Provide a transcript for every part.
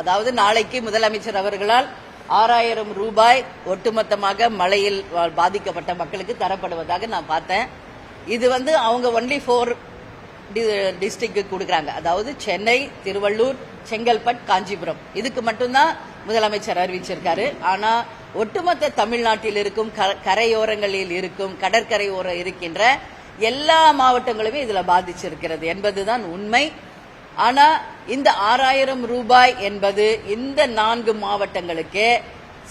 அதாவது நாளைக்கு முதலமைச்சர் அவர்களால் ஆறாயிரம் ரூபாய் ஒட்டுமொத்தமாக மழையில் பாதிக்கப்பட்ட மக்களுக்கு தரப்படுவதாக நான் பார்த்தேன். இது வந்து அவங்க ஒன்லி ஃபோர் டிஸ்ட்ரிக்ட் கொடுக்குறாங்க. அதாவது சென்னை திருவள்ளூர் செங்கல்பட் காஞ்சிபுரம். இதுக்கு மட்டும்தான் முதலமைச்சர் அறிவிச்சிருக்காரு. ஆனா ஒட்டுமொத்த தமிழ்நாட்டில் இருக்கும் க- கரையோரங்களில் இருக்கும் கடற்கரையோரம் இருக்கின்ற எல்லா மாவட்டங்களுமே இதுல பாதிச்சிருக்கிறது என்பதுதான் உண்மை. ஆனா இந்த ஆறாயிரம் ரூபாய் என்பது இந்த நான்கு மாவட்டங்களுக்கு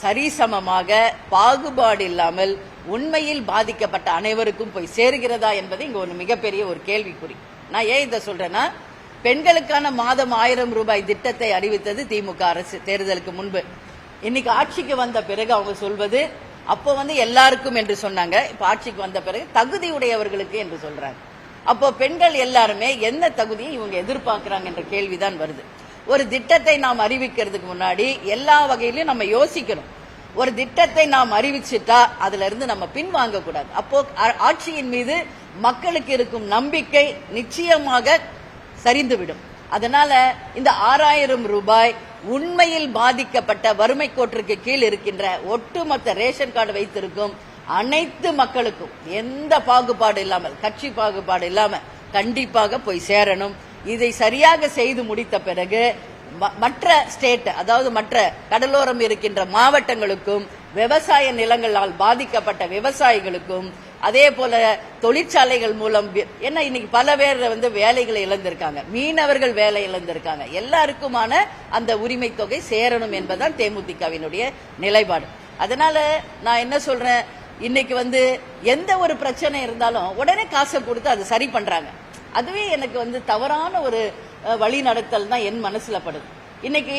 சரிசமமாக பாகுபாடு இல்லாமல் உண்மையில் பாதிக்கப்பட்ட அனைவருக்கும் போய் சேருகிறதா என்பது இங்க ஒரு மிகப்பெரிய ஒரு கேள்விக்குறி. நான் ஏன் இதை சொல்றேன்னா பெண்களுக்கான மாதம் ஆயிரம் ரூபாய் திட்டத்தை அறிவித்தது திமுக அரசு தேர்தலுக்கு முன்பு. இன்னைக்கு ஆட்சிக்கு வந்த பிறகு அவங்க சொல்வது அப்போ வந்து எல்லாருக்கும் என்று சொன்னாங்க இப்ப ஆட்சிக்கு வந்த பிறகு தகுதியுடையவர்களுக்கு என்று சொல்றாங்க. அப்போ பெண்கள் எல்லாருமே என்ன தகுதியை இவங்க எதிர்பார்க்கிறாங்க என்ற கேள்விதான் வருது. ஒரு திட்டத்தை நாம் அறிவிக்கிறதுக்கு முன்னாடி எல்லா வகையிலும் நம்ம யோசிக்கணும். ஒரு திட்டத்தை நாம் அறிவிச்சிட்டா அதுல இருந்து நம்ம பின்வாங்க கூடாது அப்போ ஆட்சியின் மீது மக்களுக்கு இருக்கும் நம்பிக்கை நிச்சயமாக சரிந்துவிடும். அதனால இந்த ஆறாயிரம் ரூபாய் உண்மையில் பாதிக்கப்பட்ட வறுமை கோட்டிற்கு கீழ் இருக்கின்ற ஒட்டுமொத்த ரேஷன் கார்டு வைத்திருக்கும் அனைத்து மக்களுக்கும் எந்த பாகுபாடு இல்லாமல் கட்சி பாகுபாடு இல்லாமல் கண்டிப்பாக போய் சேரணும். இதை சரியாக செய்து முடித்த பிறகு ம- மற்ற ஸ்டேட் அதாவது மற்ற கடலோரம் இருக்கின்ற மாவட்டங்களுக்கும் விவசாய நிலங்களால் பாதிக்கப்பட்ட விவசாயிகளுக்கும் அதே போல தொழிற்சாலைகள் மூலம் என்ன ஏன்னா இன்னைக்கு பல பேர் வந்து வேலைகளை இழந்திருக்காங்க. மீனவர்கள் வேலை இழந்திருக்காங்க. எல்லாருக்குமான அந்த உரிமை தொகை சேரணும் என்பதுதான் தேமுதிகவினுடைய நிலைப்பாடு. அதனால நான் என்ன சொல்றேன்? இன்னைக்கு வந்து எந்த ஒரு பிரச்சனை இருந்தாலும் உடனே காசை கொடுத்து அதை சரி பண்றாங்க. அதுவே எனக்கு வந்து தவறான ஒரு வழி நடத்தல் தான் என் மனசுல படுது. இன்னைக்கு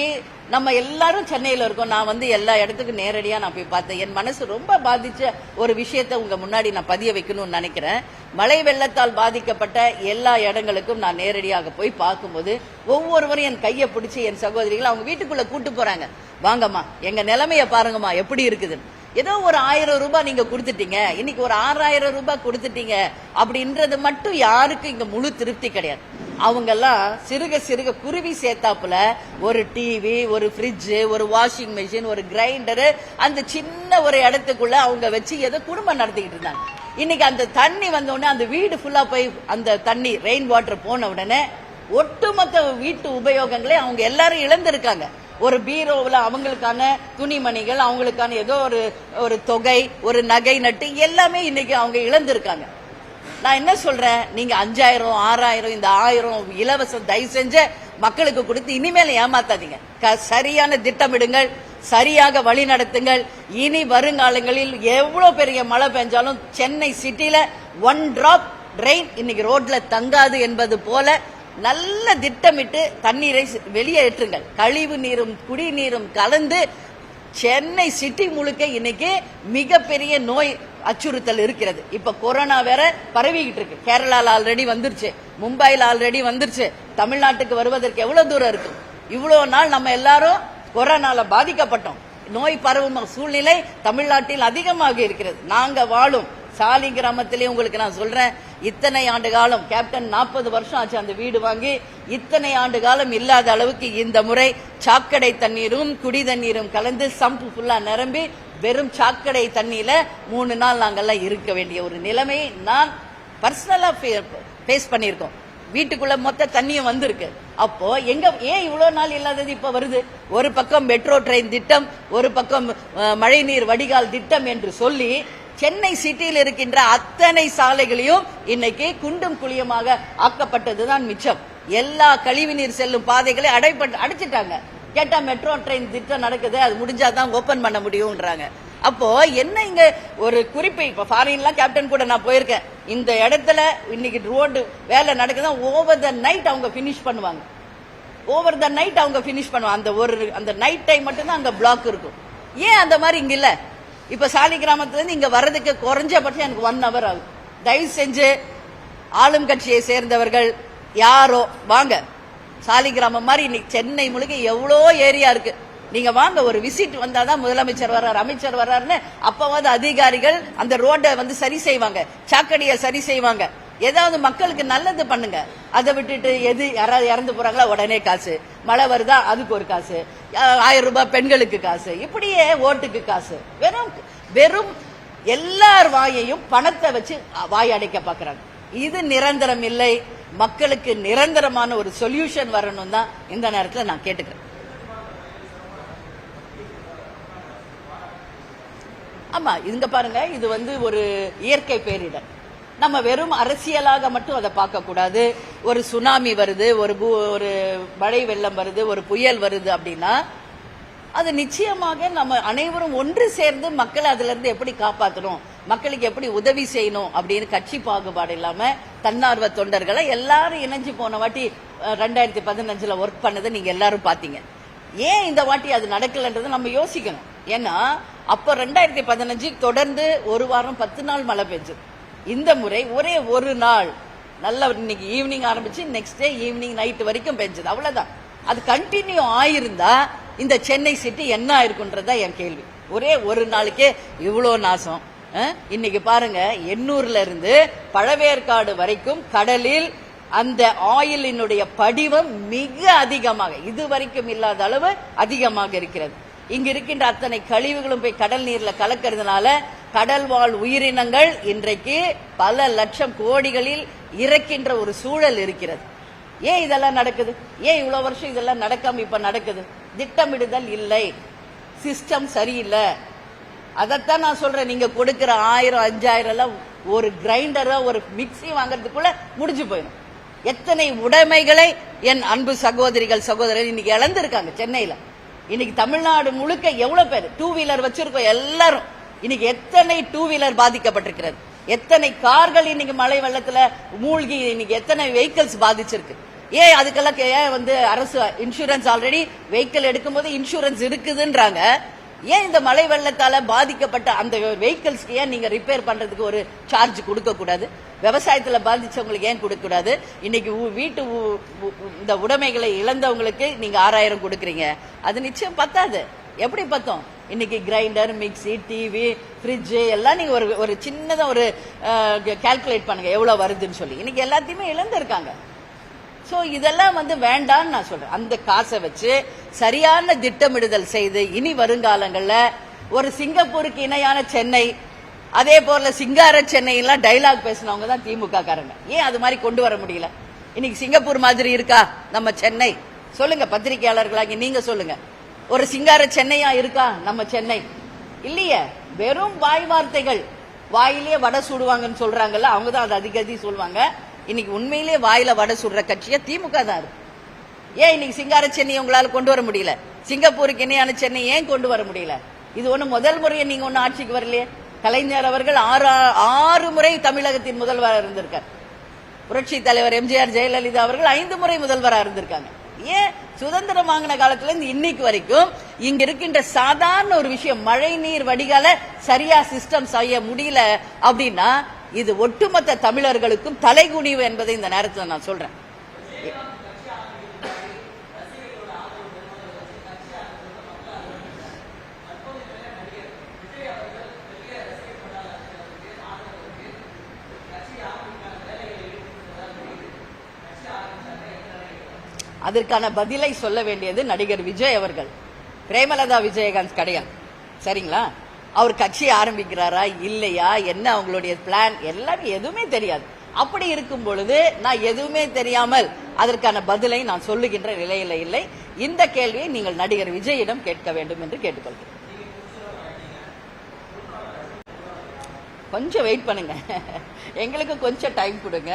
நம்ம எல்லாரும் சென்னையில இருக்கோம். நான் வந்து எல்லா இடத்துக்கும் நேரடியா நான் போய் பார்த்தேன். என் மனசு ரொம்ப பாதிச்ச ஒரு விஷயத்த உங்க முன்னாடி நான் பதிய வைக்கணும்னு நினைக்கிறேன். மழை வெள்ளத்தால் பாதிக்கப்பட்ட எல்லா இடங்களுக்கும் நான் நேரடியாக போய் பார்க்கும்போது ஒவ்வொருவரும் என் கையை பிடிச்சி என் சகோதரிகள் அவங்க வீட்டுக்குள்ள கூட்டு போறாங்க. வாங்கம்மா எங்க நிலைமைய பாருங்கம்மா எப்படி இருக்குதுன்னு. ஏதோ ஒரு ஆயிரம் ரூபாய் நீங்க கொடுத்துட்டீங்க. இன்னைக்கு ஒரு ஆறாயிரம் ரூபாய் கொடுத்துட்டீங்க. அப்படின்றது மட்டும் யாருக்கும் இங்க முழு திருப்தி கிடையாது. அவங்க எல்லாம் சிறுக சிறுக குருவி சேர்த்தாப்புல ஒரு டிவி ஒரு ஃப்ரிட்ஜ் ஒரு வாஷிங் மிஷின் ஒரு கிரைண்டரு அந்த சின்ன ஒரு இடத்துக்குள்ள அவங்க வச்சு ஏதோ குடும்பம் நடத்திக்கிட்டு இருந்தாங்க. இன்னைக்கு அந்த தண்ணி வந்த உடனே அந்த வீடு ஃபுல்லா போய் அந்த தண்ணி ரெயின் வாட்டர் போன உடனே ஒட்டுமொத்த வீட்டு உபயோகங்களே அவங்க எல்லாரும் இழந்திருக்காங்க. ஒரு பீரோவில் அவங்களுக்கான துணிமணிகள் அவங்களுக்கான ஏதோ ஒரு ஒரு தொகை ஒரு நகை நட்டு எல்லாமே இன்னைக்கு அவங்க இழந்திருக்காங்க. நான் என்ன சொல்றேன்? நீங்க அஞ்சாயிரம் ஆறாயிரம் இந்த ஆயிரம் இலவசம் தயவு செஞ்ச மக்களுக்கு கொடுத்து இனிமேல் ஏமாத்தாதீங்க. க- சரியான திட்டமிடுங்கள் சரியாக வழி நடத்துங்கள். இனி வருங்காலங்களில் எவ்வளவு பெரிய மழை பெஞ்சாலும் சென்னை சிட்டியில ஒன் டிராப் ரெயின் இன்னைக்கு ரோட்ல தங்காது என்பது போல நல்ல திட்டமிட்டு தண்ணீரை வெளியேற்றுங்கள் கழிவு நீரும் குடிநீரும் கலந்து சென்னை சிட்டி முழுக்க இன்னைக்கு மிகப்பெரிய நோய் அச்சுறுத்தல் இருக்கிறது. இப்ப கொரோனா வேற பரவிக்கிட்டு இருக்கு. கேரளால ஆல்ரெடி வந்துருச்சு. மும்பைல ஆல்ரெடி வந்துருச்சு. தமிழ்நாட்டுக்கு வருவதற்கு எவ்வளவு தூரம் இருக்கு? இவ்வளவு நாள் நம்ம எல்லாரும் கொரோனால பாதிக்கப்பட்டோம். நோய் பரவும் சூழ்நிலை தமிழ்நாட்டில் அதிகமாக இருக்கிறது. நாங்க வாழும். சாலி கிராமத்திலே உங்களுக்கு நான் சொல்றேன். இத்தனை ஆண்டு காலம் கேப்டன் நாற்பது வருஷம் ஆச்சு அந்த வீடு வாங்கி இத்தனை ஆண்டு காலம் இல்லாத அளவுக்கு இந்த முறை சாக்கடை தண்ணீரும் குடி தண்ணீரும் கலந்து சம்பு ஃபுல்லா நிரம்பி வெறும் சாக்கடை தண்ணியில மூணு நாள் நாங்கெல்லாம் இருக்க வேண்டிய ஒரு நிலைமை நான் பர்சனலா ஃபேஸ் பண்ணியிருக்கோம். வீட்டுக்குள்ள மொத்த தண்ணியும் வந்திருக்கு. அப்போ எங்க ஏன் இவ்வளவு நாள் இல்லாதது இப்ப வருது? ஒரு பக்கம் மெட்ரோ ட்ரெயின் திட்டம் ஒரு பக்கம் மழைநீர் வடிகால் திட்டம் என்று சொல்லி சென்னை சிட்டியில் இருக்கின்ற அத்தனை சாலைகளையும் இன்னைக்கு குண்டும் குழியமாக ஆக்கப்பட்டதுதான் மிச்சம். எல்லா கழிவுநீர் செல்லும் பாதைகளை அடைப்பட்டு அடைச்சிட்டாங்க. கேட்டா மெட்ரோ ட்ரெயின் திட்டம் நடக்குது அது முடிஞ்சாதான் ஓபன் பண்ண முடியும்ன்றாங்க. அப்போ என்ன இங்க ஒரு குறிப்பு இப்ப ஃபாரின்லாம் கேப்டன் கூட நான் போயிருக்கேன். இந்த இடத்துல இன்னைக்கு ரோடு வேலை நடக்குதா ஓவர் த நைட் அவங்க பினிஷ் பண்ணுவாங்க. ஓவர் த நைட் அவங்க பினிஷ் பண்ணுவாங்க. அந்த ஒரு அந்த நைட் டைம் மட்டும்தான் அங்க பிளாக் இருக்கும். ஏன் அந்த மாதிரி இங்க இல்லை? இப்ப சாலி கிராமத்துல இங்க வர்றதுக்கு குறைஞ்சபட்சம் எனக்கு ஒன் ஹவர் ஆகும். தயவு செஞ்சு ஆளும் கட்சியை சேர்ந்தவர்கள் யாரோ வாங்க. சாலி கிராமம் மாதிரி இன்னைக்கு சென்னை முழுக்க எவ்வளோ ஏரியா இருக்கு. நீங்க வாங்க ஒரு விசிட் வந்தாதான் முதலமைச்சர் வர்றாரு அமைச்சர் வர்றாருன்னு அப்பவாது அதிகாரிகள் அந்த ரோட்டை வந்து சரி செய்வாங்க. சாக்கடையை சரி செய்வாங்க. ஏதாவது மக்களுக்கு நல்லது பண்ணுங்க. அதை விட்டுட்டு எது யாராவது இறந்து போறாங்களா உடனே காசு. மழை வருதா அதுக்கு ஒரு காசு. ஆயிரம் ரூபாய் பெண்களுக்கு காசு. இப்படியே ஓட்டுக்கு காசு. வெறும் வெறும் எல்லார் வாயையும் பணத்தை வச்சு வாய் அடைக்க பாக்குறாங்க. இது நிரந்தரம் இல்லை. மக்களுக்கு நிரந்தரமான ஒரு சொல்யூஷன் வரணும் தான் இந்த நேரத்தில் நான் கேட்டுக்கிறேன். ஆமா இங்க பாருங்க இது வந்து ஒரு இயற்கை பேரிடர். நம்ம வெறும் அரசியலாக மட்டும் அதை பார்க்கக்கூடாது ஒரு சுனாமி வருது ஒரு பூ- ஒரு மழை வெள்ளம் வருது ஒரு புயல் வருது அப்படின்னா அது நிச்சயமாக நம்ம அனைவரும் ஒன்று சேர்ந்து மக்களை அதுல இருந்து எப்படி காப்பாற்றணும் மக்களுக்கு எப்படி உதவி செய்யணும் அப்படின்னு கட்சி பாகுபாடு இல்லாம தன்னார்வ தொண்டர்களை எல்லாரும் இணைஞ்சு போன வாட்டி ரெண்டாயிரத்தி பதினஞ்சுல ஒர்க் பண்ணதை நீங்க எல்லாரும் பாத்தீங்க ஏன் இந்த வாட்டி அது நடக்கலன்றதை நம்ம யோசிக்கணும். ஏன்னா அப்ப ரெண்டாயிரத்தி பதினஞ்சு தொடர்ந்து ஒரு வாரம் பத்து நாள் மழை பெஞ்சது. இந்த முறை ஒரே ஒரு நாள். நல்ல இன்னைக்கு ஈவினிங் ஆரம்பிச்சு நெக்ஸ்ட் டே ஈவினிங் நைட் வரைக்கும் பெஞ்சது. அவ்வளவுதான். அது கண்டினியூ ஆயிருந்தா இந்த சென்னை சிட்டி என்ன ஆயிருக்குன்றதா என் கேள்வி. ஒரே ஒரு நாளுக்கே இவ்வளோ நாசம். இன்னைக்கு பாருங்க எண்ணூர்ல இருந்து பழவேற்காடு வரைக்கும் கடலில் அந்த ஆயிலினுடைய படிவம் மிக அதிகமாக இது வரைக்கும் இல்லாத அளவு அதிகமாக இருக்கிறது. இங்க இருக்கின்ற அத்தனை கழிவுகளும் போய் கடல் நீர்ல கலக்கிறதுனால கடல் வாழ் உயிரினங்கள் இன்றைக்கு பல லட்சம் கோடிகளில் இறக்கின்ற ஒரு சூழல் இருக்கிறது. ஏன் இதெல்லாம் நடக்குது? ஏன் இவ்வளவு வருஷம் இதெல்லாம் நடக்காம இப்ப நடக்குது? திட்டமிடுதல் இல்லை. சிஸ்டம் சரியில்லை. அதைத்தான் நான் சொல்றேன். நீங்க கொடுக்கிற ஆயிரம் அஞ்சாயிரம் எல்லாம் ஒரு கிரைண்டரோ ஒரு மிக்சி வாங்குறதுக்குள்ள முடிஞ்சு போயிடும். எத்தனை உடைமைகளை என் அன்பு சகோதரிகள் சகோதரர் இன்னைக்கு இழந்திருக்காங்க சென்னையில. இன்னைக்கு தமிழ்நாடு முழுக்க எவ்வளவு பேர்? டூ வீலர் வச்சிருக்கோம் எல்லாரும். இன்னைக்கு எத்தனை டூ வீலர் பாதிக்கப்பட்டிருக்கிறது? எத்தனை கார்கள் இன்னைக்கு மழை வெள்ளத்துல மூழ்கி இன்னைக்கு எத்தனை வெஹிக்கிள்ஸ் பாதிச்சிருக்கு? ஏன் அதுக்கெல்லாம் ஏன் வந்து அரசு இன்சூரன்ஸ் ஆல்ரெடி வெஹிக்கிள் எடுக்கும்போது இன்சூரன்ஸ் இருக்குதுன்றாங்க? ஏன் இந்த மழை வெள்ளத்தால பாதிக்கப்பட்ட அந்த வெஹிக்கிள்ஸ்க்கு ஏன் நீங்க ரிப்பேர் பண்றதுக்கு ஒரு சார்ஜ் கொடுக்க கூடாது விவசாயத்துல பாதிச்சவங்களுக்கு ஏன் கொடுக்க கூடாது இன்னைக்கு வீட்டு இந்த உடைமைகளை இழந்தவங்களுக்கு நீங்க ஆறாயிரம் கொடுக்குறீங்க. அது நிச்சயம் பத்தாது. எப்படி பார்த்தோம்? இன்னைக்கு கிரைண்டர் மிக்ஸி டிவி ஃப்ரிட்ஜு எல்லாம் நீங்க ஒரு ஒரு சின்னதாக ஒரு கால்குலேட் பண்ணுங்க எவ்வளவு வருதுன்னு சொல்லி. இன்னைக்கு எல்லாத்தையுமே இழந்திருக்காங்க. ஸோ இதெல்லாம் வந்து வேண்டாம்னு நான் சொல்றேன். அந்த காசை வச்சு சரியான திட்டமிடுதல் செய்து இனி வருங்காலங்களில் ஒரு சிங்கப்பூருக்கு இணையான சென்னை அதே போல சிங்கார சென்னையெல்லாம் டைலாக் பேசினவங்க தான் திமுக காரங்க ஏன் அது மாதிரி கொண்டு வர முடியல? இன்னைக்கு சிங்கப்பூர் மாதிரி இருக்கா? நம்ம சென்னை. சொல்லுங்க பத்திரிகையாளர்களாகி நீங்க சொல்லுங்க. ஒரு சிங்கார சென்னையா இருக்கா? நம்ம சென்னை. இல்லையே. வெறும் வாய் வார்த்தைகள். வாயிலேயே வடை சுடுவாங்கன்னு சொல்றாங்கல்ல அவங்க தான் அது அதிகதி சொல்லுவாங்க இன்னைக்கு உண்மையிலேயே வாயில வடை சுடுற கட்சியா திமுக தான் இருக்கு ஏன் இன்னைக்கு சிங்கார சென்னையை உங்களால கொண்டு வர முடியல? சிங்கப்பூருக்கு இணையான சென்னை ஏன் கொண்டு வர முடியல? இது ஒண்ணு முதல் முறையை நீங்க ஒண்ணு ஆட்சிக்கு வரலையே. கலைஞர் அவர்கள் ஆறு ஆறு முறை தமிழகத்தின் முதல்வராக இருந்திருக்கார். புரட்சி தலைவர் எம்ஜிஆர் ஜெயலலிதா அவர்கள் ஐந்து முறை முதல்வராக இருந்திருக்காங்க. ஏன் சுதந்திரம் வாங்கின காலத்துல இருந்து இன்னைக்கு வரைக்கும் இங்க இருக்கின்ற சாதாரண ஒரு விஷயம் மழை நீர் வடிகால சரியா சிஸ்டம் செய்ய முடியல அப்படின்னா இது ஒட்டுமொத்த தமிழர்களுக்கும் தலைகுனிவு என்பதை இந்த நேரத்தில் நான் சொல்றேன். அதற்கான பதிலை சொல்ல வேண்டியது நடிகர் விஜய் அவர்கள். பிரேமலதா விஜயகாந்த் கிடையாது சரிங்களா? அவர் கட்சி ஆரம்பிக்கிறாரா இல்லையா என்ன அவங்களுடைய பிளான் எல்லாமே எதுவுமே தெரியாது. அப்படி இருக்கும் பொழுது நான் எதுவுமே தெரியாமல் அதற்கான பதிலை நான் சொல்லுகின்ற நிலையில இல்லை. இந்த கேள்வியை நீங்கள் நடிகர் விஜயிடம் கேட்க வேண்டும் என்று கேட்டுக்கொள்கிறேன். கொஞ்சம் வெயிட் பண்ணுங்க. எங்களுக்கு கொஞ்சம் டைம் கொடுங்க.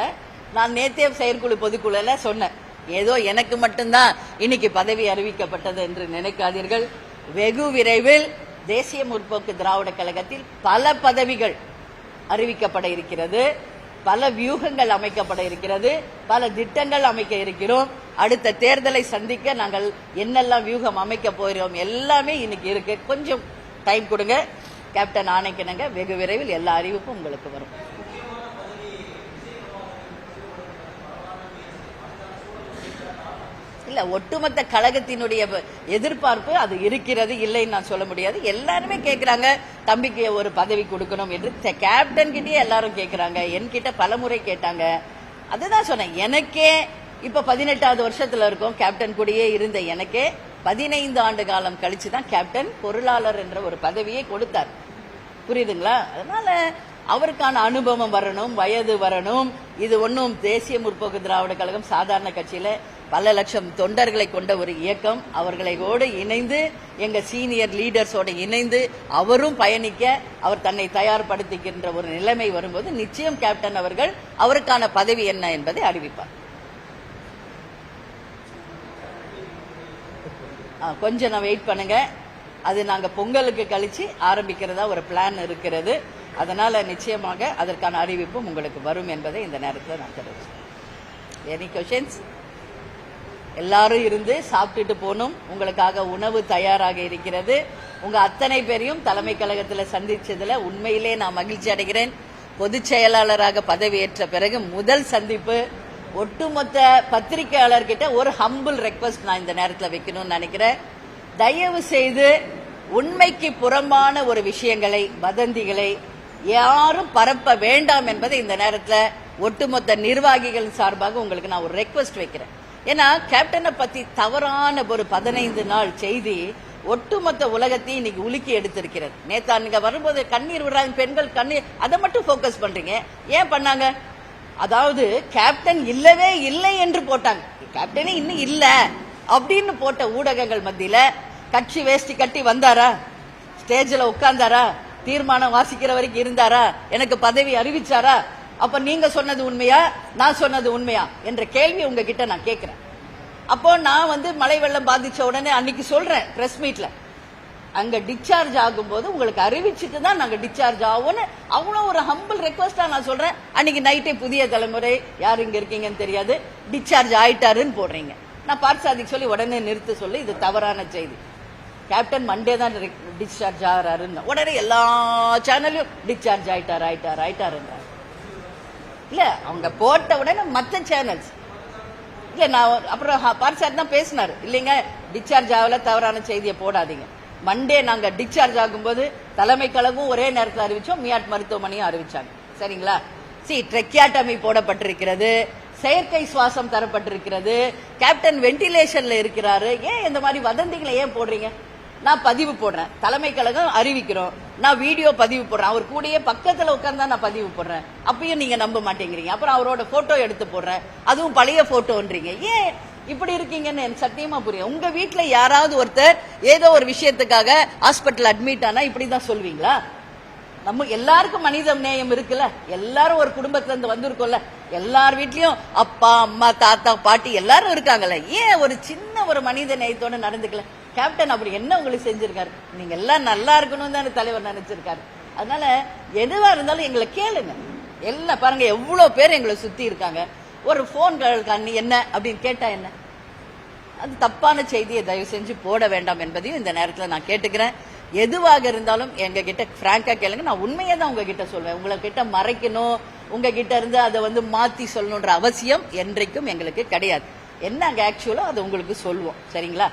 நான் நேத்தே செயற்குழு பொதுக்குழுல சொன்னேன். ஏதோ எனக்கு மட்டும்தான் இன்னைக்கு பதவி அறிவிக்கப்பட்டது என்று நினைக்காதீர்கள். வெகு விரைவில் தேசிய முற்போக்கு திராவிட கழகத்தில் பல பதவிகள் அறிவிக்கப்பட இருக்கிறது. பல வியூகங்கள் அமைக்கப்பட இருக்கிறது. பல திட்டங்கள் அமைக்க இருக்கிறோம். அடுத்த தேர்தலை சந்திக்க நாங்கள் என்னெல்லாம் வியூகம் அமைக்க போகிறோம் எல்லாமே இன்னைக்கு இருக்கு. கொஞ்சம் டைம் கொடுங்க. கேப்டன் ஆணைக்கிணங்க. வெகு விரைவில் எல்லா அறிவிப்பும் உங்களுக்கு வரும். இல்ல ஒட்டுமொத்த கழகத்தினுடைய எதிர்பார்ப்பு அது இருக்கிறது இல்லைன்னு நான் சொல்ல முடியாது. எல்லாருமே கேக்குறாங்க தம்பிக்கு ஒரு பதவி கொடுக்கணும் என்று. கேப்டன் கிட்டயே எல்லாரும் கேக்குறாங்க என்கிட்ட பலமுறை கேட்டாங்க. அதுதான் சொன்னேன் எனக்கே இப்ப பதினெட்டாவது வருஷத்துல இருக்கோம் கேப்டன் கூடயே இருந்த எனக்கே பதினைந்து ஆண்டு காலம் கழிச்சு தான் கேப்டன் பொருளாளர் என்ற ஒரு பதவியை கொடுத்தார். புரியுதுங்களா? அதனால அவருக்கான அனுபவம் வரணும் வயது வரணும். இது ஒன்றும் தேசிய முற்போக்கு திராவிட கழகம் சாதாரண கட்சியில பல லட்சம் தொண்டர்களை கொண்ட ஒரு இயக்கம். அவர்களோடு இணைந்து எங்க சீனியர் லீடர்ஸோட இணைந்து அவரும் பயணிக்க அவர் தன்னை தயார்படுத்திக்கின்ற ஒரு நிலைமை வரும்போது நிச்சயம் கேப்டன் அவர்கள் அவருக்கான பதவி என்ன என்பதை அறிவிப்பார். கொஞ்சம் நான் வெயிட் பண்ணுங்க. அது நாங்க பொங்கலுக்கு கழிச்சு ஆரம்பிக்கிறதா ஒரு பிளான் இருக்கிறது. அதனால நிச்சயமாக அதற்கான அறிவிப்பும் உங்களுக்கு வரும் என்பதை இந்த நேரத்தில் நான் தெரிவிச்சேன் எனி கொஷின்ஸ் எல்லாரும் இருந்து சாப்பிட்டுட்டு போகணும். உங்களுக்காக உணவு தயாராக இருக்கிறது. உங்க அத்தனை பேரையும் தலைமை கழகத்துல சந்திச்சதுல உண்மையிலே நான் மகிழ்ச்சி அடைகிறேன். பொதுச் செயலாளராக பதவியேற்ற பிறகு முதல் சந்திப்பு ஒட்டுமொத்த பத்திரிகையாளர்கிட்ட ஒரு ஹம்பிள் ரெக்வஸ்ட் நான் இந்த நேரத்தில் வைக்கணும்னு நினைக்கிறேன். தயவு செய்து உண்மைக்கு புறம்பான ஒரு விஷயங்களை வதந்திகளை யாரும் பரப்ப வேண்டாம் என்பதை இந்த நேரத்தில் ஒட்டுமொத்த நிர்வாகிகள் சார்பாக உங்களுக்கு நான் ஒரு ரெக்வஸ்ட் வைக்கிறேன். ஏன்னா கேப்டனை பத்தி தவறான ஒரு பதினைந்து நாள் செய்தி ஒட்டுமொத்த உலகத்தையும் இன்னைக்கு உலுக்கி எடுத்திருக்கிறது. நேத்தா நீங்க வரும்போது கண்ணீர் விடுறாங்க பெண்கள் கண்ணீர் அதை மட்டும் ஃபோக்கஸ் பண்றீங்க. ஏன் பண்ணாங்க? அதாவது கேப்டன் இல்லவே இல்லை என்று போட்டாங்க. கேப்டனே இன்னும் இல்ல அப்படின்னு போட்ட ஊடகங்கள் மத்தியில கட்சி வேஷ்டி கட்டி வந்தாரா? ஸ்டேஜ்ல உட்கார்ந்தாரா? தீர்மானம் வாசிக்கிற வரைக்கும் இருந்தாரா? எனக்கு பதவி அறிவிச்சாரா? அப்ப நீங்க சொன்னது உண்மையா? நான் சொன்னது உண்மையா? என்ற கேள்வி உங்ககிட்ட நான் கேட்கிறேன். அப்போ நான் வந்து மழை வெள்ளம் பாதிச்ச உடனே அன்னைக்கு சொல்றேன் பிரஸ் மீட்ல அங்க டிஸ்சார்ஜ் ஆகும்போது உங்களுக்கு அறிவிச்சுட்டு தான் நாங்க டிஸ்சார்ஜ் ஆகும்னு அவ்வளவு ஒரு ஹம்பிள் ரெக்வஸ்டா நான் சொல்றேன். அன்னைக்கு நைட்டே புதிய தலைமுறை யார் இங்க இருக்கீங்கன்னு தெரியாது. டிஸ்சார்ஜ் ஆயிட்டாருன்னு போடுறீங்க. நான் பார்சாதிக்கு சொல்லி உடனே நிறுத்த சொல்லி இது தவறான செய்தி. கேப்டன் மண்டே தான் டிஸ்சார்ஜ் ஆகிறாருன்னு. உடனே எல்லா சேனலையும் டிஸ்சார்ஜ் ஆயிட்டார் ஆயிட்டார் ஆயிட்டாருன்றார். இல்லை அவங்க போட்ட உடனே மற்ற சேனல்ஸ் இல்லை நான் அப்புறம் பார்சார் தான் பேசினார். இல்லைங்க டிஸ்சார்ஜ் ஆகல தவறான செய்தியை போடாதீங்க. மண்டே நாங்கள் டிஸ்சார்ஜ் ஆகும்போது தலைமை கழகம் ஒரே நேரத்தில் அறிவிச்சோம். மியாட் மருத்துவமனையும் அறிவிச்சாங்க. சரிங்களா? சி ட்ரெக்கியாட்டமி போடப்பட்டிருக்கிறது. செயற்கை சுவாசம் தரப்பட்டிருக்கிறது. கேப்டன் வெண்டிலேஷனில் இருக்கிறாரு. ஏன் இந்த மாதிரி வதந்திகளை ஏன் போடுறீங்க? நான் பதிவு போடுறேன். தலைமை கழகம் அறிவிக்கிறோம். நான் வீடியோ பதிவு போடுறேன். அவர் கூடயே பக்கத்துல உட்கார்ந்தா நான் பதிவு போடுறேன். அப்பயும் நீங்க நம்ப மாட்டேங்கிறீங்க. அப்புறம் அவரோட போட்டோ எடுத்து போடுறேன். அதுவும் பழைய போட்டோன்றீங்க ஏன் இப்படி இருக்கீங்கன்னு எனக்கு சத்தியமா புரியும் உங்க வீட்டுல யாராவது ஒருத்தர் ஏதோ ஒரு விஷயத்துக்காக ஹாஸ்பிட்டல் அட்மிட் ஆனா இப்படிதான் சொல்வீங்களா? நம்ம எல்லாருக்கும் மனித நேயம் இருக்குல்ல. எல்லாரும் ஒரு குடும்பத்துல இருந்து வந்திருக்கோம்ல. எல்லார் வீட்லயும் அப்பா அம்மா தாத்தா பாட்டி எல்லாரும் இருக்காங்கல்ல. ஏன் ஒரு சின்ன ஒரு மனித நேயத்தோட நடந்துக்கல? கேப்டன் அப்படி என்ன உங்களுக்கு செஞ்சிருக்காரு? நீங்க எல்லாம் நல்லா இருக்கணும் தானே தலைவர் நினைச்சிருக்காரு. அதனால எதுவா இருந்தாலும் எங்களை கேளுங்க. எல்லாம் பாருங்க எவ்வளவு பேர் எங்களை சுத்தி இருக்காங்க. ஒரு போன் கண்ணி என்ன அப்படின்னு கேட்டா என்ன? அது தப்பான செய்தியை தயவு செஞ்சு போட வேண்டாம் என்பதையும் இந்த நேரத்தில் நான் கேட்டுக்கிறேன். எதுவாக இருந்தாலும் எங்க கிட்ட பிராங்கா கேளுங்க. நான் உண்மையை தான் உங்ககிட்ட சொல்வேன். உங்களை கிட்ட மறைக்கணும் உங்ககிட்ட இருந்து அதை வந்து மாத்தி சொல்லணுன்ற அவசியம் என்றைக்கும் எங்களுக்கு கிடையாது. என்ன அங்க ஆக்சுவலோ அதை உங்களுக்கு சொல்லுவோம் சரிங்களா?